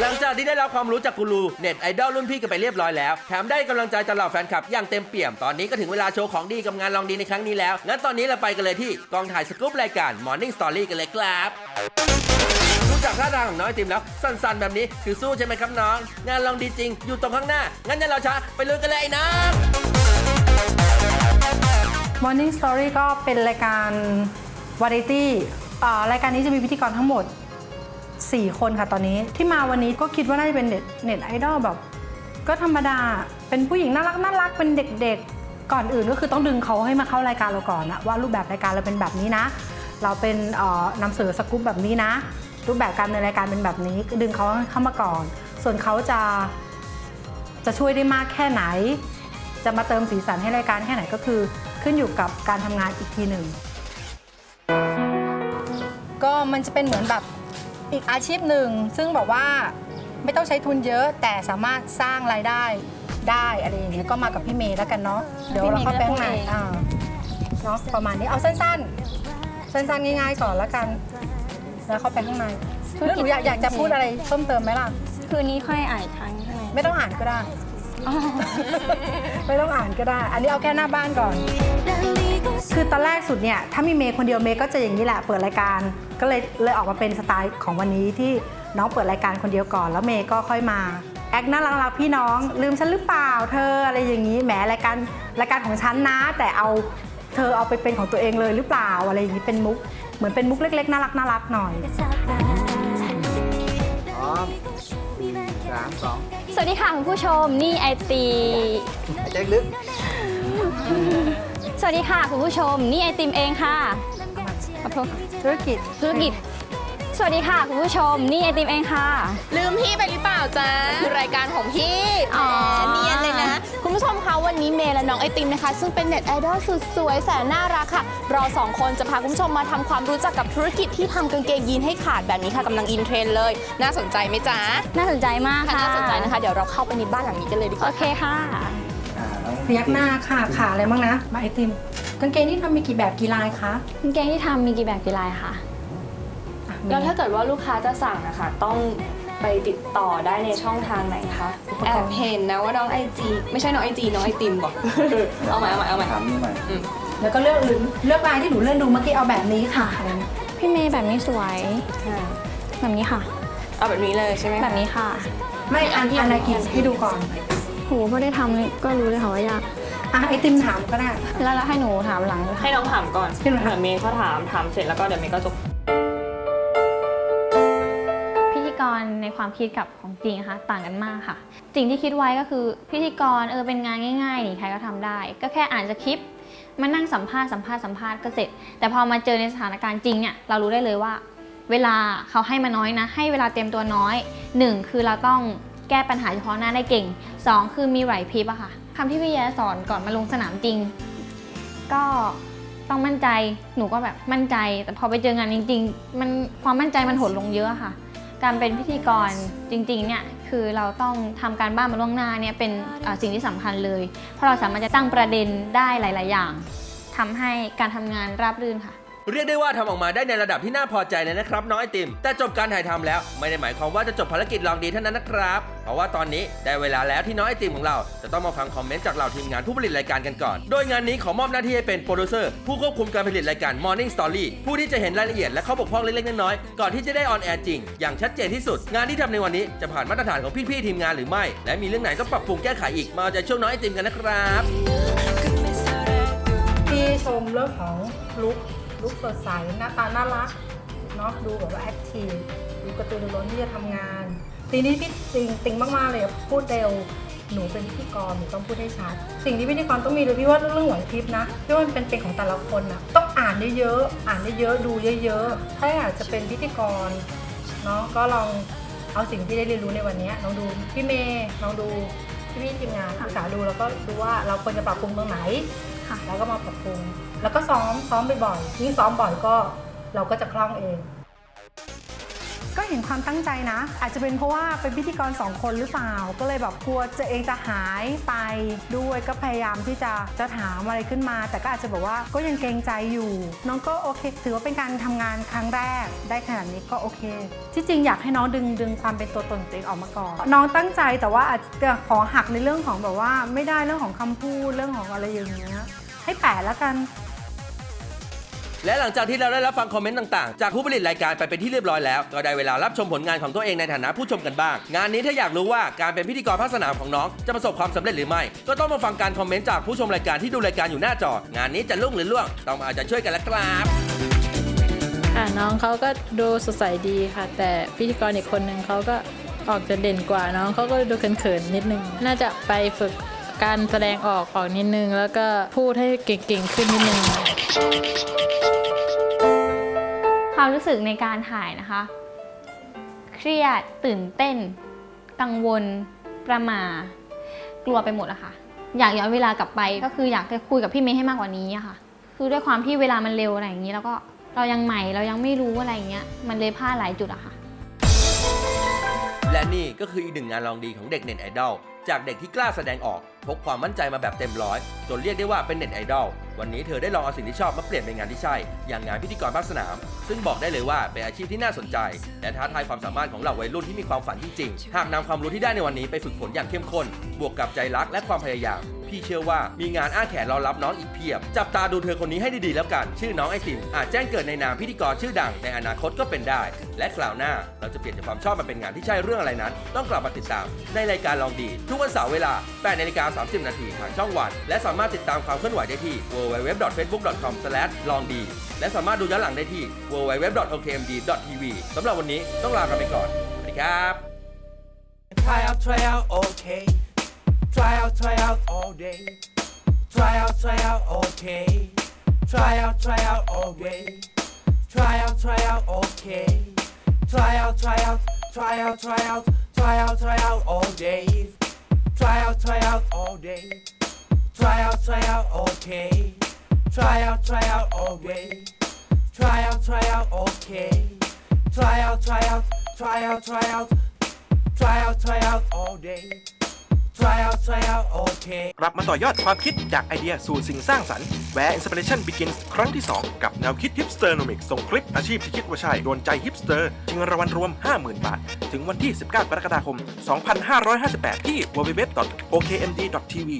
หลังจากที่ได้รับความรู้จากกูรูเน็ตไอดอลรุ่นพี่กันไปเรียบร้อยแล้วแถมได้กำลังใจจากเหล่าแฟนคลับอย่างเต็มเปี่ยมตอนนี้ก็ถึงเวลาโชว์ของดีกับงานลองดีในครั้งนี้แล้วงั้นตอนนี้เราไปกันเลยที่กองถ่ายสกู๊ปรายการ Morning Story กันเลยครับดูจากท่าทางของน้องไอติมแล้วสั่นๆแบบนี้คือสู้ใช่ไหมครับน้อง งานลองดีจริง อยู่ตรงข้างหน้า งั้นอย่ารอช้าไปลุยกันเลยน้อง Morning Story ก็เป็นรายการวาไรตี้รายการนี้จะมีพิธีกรทั้งหมด 4 คนค่ะตอนนี้ที่มาวันนี้ก็คิดว่าน่าจะเป็นเน็ตเน็ตไอดอลแบบก็ธรรมดาเป็นผู้หญิงน่ารักน่ารักเป็นเด็กๆ ก่อนอื่นก็คือต้องดึงเขาให้มาเข้ารายการเราก่อนนะว่ารูปแบบรายการเราเป็นแบบนี้นะ เราเป็นนำเสนอสกู๊ปแบบนี้นะ รูปแบบการในรายการเป็นแบบนี้ดึงเขาเข้ามาก่อน ส่วนเขาจะจะช่วยได้มากแค่ไหน จะมาเติมสีสันให้รายการแค่ไหนก็คือขึ้นอยู่กับการทำงานอีกทีหนึ่งก็มันจะเป็นเหมือนแบบ อีกอาชีพหนึ่งซึ่งแบบว่าไม่ต้องใช้ทุนเยอะแต่สามารถสร้างรายได้ได้อะไรอย่างเงี้ยก็มากับพี่เมย์แล้วกันเนาะเดี๋ยวเราเข้าไปข้างในอ่าเนาะประมาณนี้เอาสั้นๆ สั้นๆง่ายๆก่อนแล้วกัน แล้วเข้าไปข้างในแล้วหนูอยากอยากจะพูดอะไรเพิ่มเติมไหมล่ะ คืนนี้ค่อยอ่านอีกครั้งใช่ไหมไม่ต้องอ่านก็ได้อ๋อไม่ต้องอ่านก็ได้ อันนี้เอาแค่หน้าบ้านก่อน คือตอนแรกสุดเนี่ยถ้ามีเมย์คนเดียวเมย์ก็จะอย่างนี้แหละเปิดรายการ ก็เลยเลยออกมาเป็นสไตล์ของวันนี้ที่น้องเปิดรายการคนเดียวก่อน แล้วเมย์ก็ค่อยมาแอคน่ารักๆพี่น้อง ลืมฉันหรือเปล่าเธออะไรอย่างนี้แหมรายการรายการของฉันนะ แต่เอาเธอเอาไปเป็นของตัวเองเลยหรือเปล่าอะไรอย่างนี้เป็นมุกเหมือนเป็นมุกเล็กๆน่ารักน่ารักๆหน่อยพร้อมสามสองสวัสดีค่ะคุณผู้ชมนี่ไอตีหายใจลึกสวัสดีค่ะคุณผู้ชมนี่ไอติมเองค่ะขอโทษค่ะ ธุรกิจธุรกิจ สวัสดีค่ะ คุณผู้ชม นี่ไอติมเองค่ะ ลืมพี่ไปหรือเปล่าจ๊ะคือรายการของพี่อ๋อแหมเนียนเลยนะ คุณผู้ชมคะวันนี้เมย์และน้องไอติมนะคะ ซึ่งเป็นเน็ตไอดอลสุดสวยแสนน่ารักค่ะ เราสองคนจะพาคุณผู้ชมมาทำความรู้จักกับธุรกิจที่ทำกางเกงยีนให้ขาดแบบนี้ค่ะกำลังอินเทรนด์เลย น่าสนใจไหมจ๊ะน่าสนใจมากถ้าค่ะ น่าสนใจนะคะ เดี๋ยวเราเข้าไปในบ้านหลังนี้กันเลยดีกโอว่า เคค่ะอ่าน้องพ ยักหน้าค่ะขาอะไรบ้างนะมาไอติมกางเกงที่ทำมีกี่แบบกี่ลายคะกางเกงที่ทำมีกี่แบบกี่ลายคะอะแล้วถ้าเกิดว่าลูกค้าจะสั่งนะคะ ต้องไปติดต่อได้ในช่องทางไหนคะ แอบเห็นนะว่าน้องไอจีไม่ใช่น้องไอจีน้องไอติมบอก เอาใหม่เอาใหม่เอาใหม่ถามนี่ใหม่ แล้วก็เลือกหรือเลือกลายที่หนูเลือกดูเมื่อกี้เอาแบบนี้ค่ะอะไรอย่างเงี้ยพี่เมย์แบบนี้สวยแบบนี้ค่ะ เอาแบบนี้เลยใช่ไหมคะแบบนี้ค่ะ ไม่อันอันไหนกินให้ดูก่อน โหพอได้ทำนี่ก็รู้เลยค่ะว่ายาก อะไอติมถามก็ได้ แล้วแล้วให้หนูถามหลังเลยค่ะให้น้องถามก่อนให้หนูถามเดี๋ยวเมย์เขาถามถามเสร็จแล้วก็เดี๋ยวเมย์ก็จบพิธีกรในความคิดกับของจริงนะคะต่างกันมากค่ะสิ่งที่คิดไว้ก็คือพิธีกรเออเป็นงานง่ายๆนี่ใครก็ทำได้ ก็แค่อ่านสคริปต์มานั่งสัมภาษณ์สัมภาษณ์สัมภาษณ์ก็เสร็จ แต่พอมาเจอในสถานการณ์จริงเนี่ยเรารู้ได้เลยว่า เวลาเขาให้มาน้อยนะ ให้เวลาเตรียมตัวน้อยหนึ่งคือเราต้อง แก้ปัญหาเฉพาะหน้าได้เก่งสองคือมีไหวพริบอะค่ะคำที่พี่แย้สอนก่อนมาลงสนามจริง ก็ต้องมั่นใจหนูก็แบบมั่นใจ แต่พอไปเจองานจริง ๆ มันความมั่นใจมันหดลงเยอะค่ะ การเป็นพิธีกรจริงๆเนี่ยคือเราต้องทำการบ้านมาล่วงหน้าเนี่ยเป็นสิ่งที่สำคัญเลย เพราะเราสามารถจะตั้งประเด็นได้หลาย ๆ อย่างทำให้การทำงานราบรื่นค่ะ เรียกได้ว่าทำออกมาได้ในระดับที่น่าพอใจเลยนะครับน้องไอติม แต่จบการถ่ายทำแล้ว ไม่ได้หมายความว่าจะจบภารกิจลองดีเท่านั้นนะครับ เพราะว่าตอนนี้ได้เวลาแล้วที่น้องไอติมของเรา จะต้องมาฟังคอมเมนต์จากเหล่าทีมงานผู้ผลิตรายการกันก่อน โดยงานนี้ขอมอบหน้าที่ให้เป็นโปรดิวเซอร์ผู้ควบคุมการผลิตรายการ Morning Story ผู้ที่จะเห็นรายละเอียดและข้อบกพร่องเล็กๆน้อยๆก่อนที่จะได้ออนแอร์จริงอย่างชัดเจนที่สุด งานที่ทำในวันนี้จะผ่านมาตรฐานของพี่ๆทีมงานหรือไม่ และมีเรื่องไหนต้องปรับปรุงแก้ไขอีกมาเอาใจช่วงน้องไอติมกันนะครับพี่ชมเรื่องของลุค ลุคสดใสหน้าตาน่ารักเนาะดูแบบว่าแอคทีฟดูกระตือรือร้นที่จะทำงาน ทีนี้พี่จริงติงมากๆเลยพูดเร็วหนูเป็นพิธีกรหนูต้องพูดให้ชัด สิ่งที่พิธีกรต้องมีเลยพี่ว่าเรื่องไหวพริบนะพี่ว่ามันเป็นเป็นของแต่ละคนนะต้องอ่านเยอะๆอ่านเยอะๆดูเยอะๆถ้าอยากจะเป็นพิธีกรเนาะก็ลองเอาสิ่งที่ได้เรียนรู้ในวันนี้ลองดูพี่เมย์ลองดู พี่พี่ๆทีมงานศึกษาดูแล้วก็ดูว่าเราควรจะปรับปรุงตรงไหนค่ะแล้วก็มาปรับปรุง แล้วก็ซ้อมซ้อมบ่อยๆยิ่งซ้อมบ่อยก็เราก็จะคล่องเอง ก็เห็นความตั้งใจนะ อาจจะเป็นเพราะว่าเป็นพิธีกรสองคนหรือเปล่า ก็เลยแบบกลัวจะเองจะหายไปด้วยก็พยายามที่จะจะถามอะไรขึ้นมา แต่ก็อาจจะแบบว่าก็ยังเกรงใจอยู่ น้องก็โอเค ถือว่าเป็นการทำงานครั้งแรกได้ขนาดนี้ก็โอเค ที่จริงอยากให้น้องดึงดึงความเป็นตัวตนของตัวเองออกมาก่อนน้องตั้งใจแต่ว่าอาจจะขอหักในเรื่องของแบบว่า ไม่ได้เรื่องของคำพูดเรื่องของอะไรอย่างเงี้ยให้แปะแล้วกัน และหลังจากที่เราได้รับฟังคอมเมนต์ต่างๆ จากผู้ผลิตรายการไปเป็นที่เรียบร้อยแล้ว ก็ได้เวลารับชมผลงานของตัวเองในฐานะผู้ชมกันบ้าง งานนี้ถ้าอยากรู้ว่าการเป็นพิธีกรภาคสนามของน้องจะประสบความสำเร็จหรือไม่ ก็ต้องมาฟังการคอมเมนต์จากผู้ชมรายการที่ดูรายการอยู่หน้าจอ งานนี้จะลุ่งหรือล่วงต้องมาเอาใจช่วยกันแล้วครับค่ะน้องเขาก็ดูสดใสดีค่ะ แต่พิธีกรอีกคนหนึ่งเขาก็ออกจะเด่นกว่าน้องเขาก็ดูเขินๆนิดนึง น่าจะไปฝึก การแสดงออกออกนิดนึง แล้วก็พูดให้เก่งๆขึ้นนิดนึง ความรู้สึกในการถ่ายนะคะ เครียดตื่นเต้น กังวล ประหมา กลัวไปหมดอะค่ะ อยากย้อนเวลากลับไปก็คืออยากจะคุยกับพี่เมย์ให้มากกว่านี้อะค่ะ คือด้วยความที่เวลามันเร็วอะไรอย่างนี้แล้วก็เรายังใหม่เรายังไม่รู้อะไรอย่างเงี้ยมันเลยพลาดหลายจุดอะค่ะ และนี่ก็คืออีกหนึ่งงานลองดีของเด็กเน็ตไอดอล จากเด็กที่กล้าแสดงออกพกความมั่นใจมาแบบเต็มร้อย จนเรียกได้ว่าเป็นเน็ตไอดอลวันนี้เธอได้ลองเอาสิ่งที่ชอบมาเปลี่ยนเป็นงานที่ใช่ อย่างงานพิธีกรภาคสนาม ซึ่งบอกได้เลยว่าเป็นอาชีพที่น่าสนใจ และท้าทายความสามารถของเหล่าวัยรุ่นที่มีความฝันจริงๆหากนำความรู้ที่ได้ในวันนี้ไปฝึกฝนอย่างเข้มข้น บวกกับใจรักและความพยายาม พี่เชื่อว่ามีงานอ้าแขนรอรับน้องอีกเพียบ จับตาดูเธอคนนี้ให้ดีๆแล้วกัน ชื่อน้องไอติมอาจแจ้งเกิดในนามพิธีกรชื่อดังในอนาคตก็เป็นได้ และคราวหน้าเราจะเปลี่ยนจากความชอบมาเป็นงานที่ใช่เรื่องอะไรนั้น ต้องกลับมาติดตาม ในรายการลองดี ทุกวันเสาร์เวลา8นาฬิกา30 นาทีทางช่องวัน และสามารถติดตามความเคลื่อนไหวได้ที่ www.facebook.com/ ลองดีและสามารถดูย้อนหลังได้ที่ www.okmd.tv สำหรับวันนี้ต้องลากันไปก่อนสวัสดีครับ Try out, try out, okay. Try out, try out all day. Try out, try out, okay. Try out, try out all day. Try out, try out, okay. Try out, try out, try out, try out, try out, try out all day. Try out, try out all day. Try out, try out, okay. Try out, try out all day. Try out, try out, okay. Try out, try out, try out, try out. Try out, try out all day. Try out, try out, okay. กลับมาต่อยอดความคิดจากไอเดียสู่สิ่งสร้างสรรค์ Where Inspiration Begins ครั้งที่ 2 กับแนวคิด Hipsternomics ส่งคลิปอาชีพที่คิดว่าใช่โดนใจฮิปสเตอร์ชิงรางวัลรวม 50,000 บาท ถึงวันที่ 19 กรกฎาคม 2558 ที่ www.okmd.tv